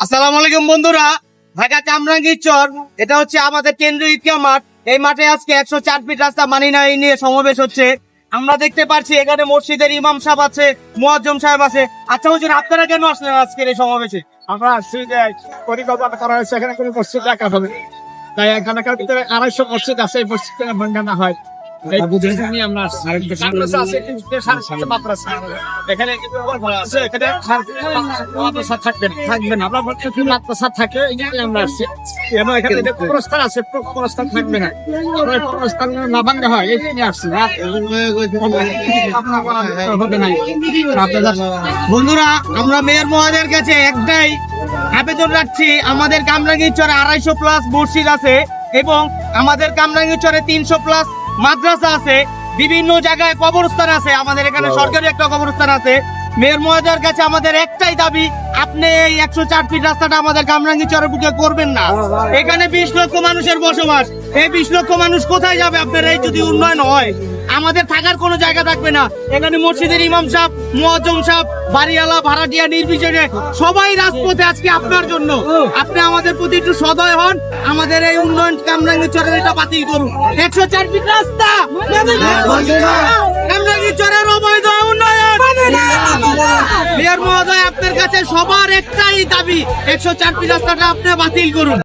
আসসালামু আলাইকুম বন্ধুরা, ঢাকা কামরাঙ্গীর চর এটা হচ্ছে আমাদের কেন্দ্রীয় ঈদগাহ মাঠ। এই মাঠে আজকে একশো চার ফিট রাস্তা মানি না নিয়ে সমাবেশ হচ্ছে। আমরা দেখতে পাচ্ছি এখানে মসজিদের ইমাম সাহেব আছে, মুয়াজ্জম সাহেব আছে। আচ্ছা হুজুর, আপনারা কেন আসলেন আজকের এই সমাবেশে? আমরা আসছি যে পরিকল্পনা করা হয়েছে, এখানে কোনো মসজিদ রাখা হবে। তাই এখানকার ভিতরে আড়াইশো মসজিদ আছে, এই মসজিদ ভাঙানো হয়। না, হয়, এই আসছি। বন্ধুরা আমরা মেয়র মহোদয়ের কাছে একটাই আবেদন রাখছি। আমাদের কামরাঙ্গীর চরে আড়াইশো প্লাস মসজিদ আছে এবং আমাদের কামরাঙ্গীর চরে তিনশো প্লাস মাদ্রাসা আছে বিভিন্ন জায়গায় কবরস্থান আছে আমাদের এখানে সরকারি একটা কবরস্থান আছে। মেয়র মহাজার কাছে আমাদের একটাই দাবি আপনি এই একশো চার ফিট রাস্তাটা আমাদের কামরাঙ্গি চরের বুকে করবেন না। এখানে বিশ লক্ষ মানুষের বসবাস। এই বিশ লক্ষ মানুষ কোথায় যাবে? আপনার এই যদি উন্নয়ন হয় আমাদের থাকার কোনো জায়গা থাকবে না। এখানে মসজিদের ইমাম সাহেব, মুয়াজ্জম সাহেব, বাড়িওয়ালা, ভাড়াটিয়া, নির্বিশেষে সবাই রাজপথে আজকে আপনার জন্য। আপনি আমাদের প্রতি একটু সদয় হন। আমাদের এই উন্নয়ন কামরাঙ্গি চরের এটা বাতিল করুন। একশো চার ফিট রাস্তা। কামরাঙ্গি চরের অবৈধ উন্নয়ন। মেয়র মহোদয়, আপনার কাছে সবার একটাই দাবি, একশো চার ফিট রাস্তাটা আপনি বাতিল করুন।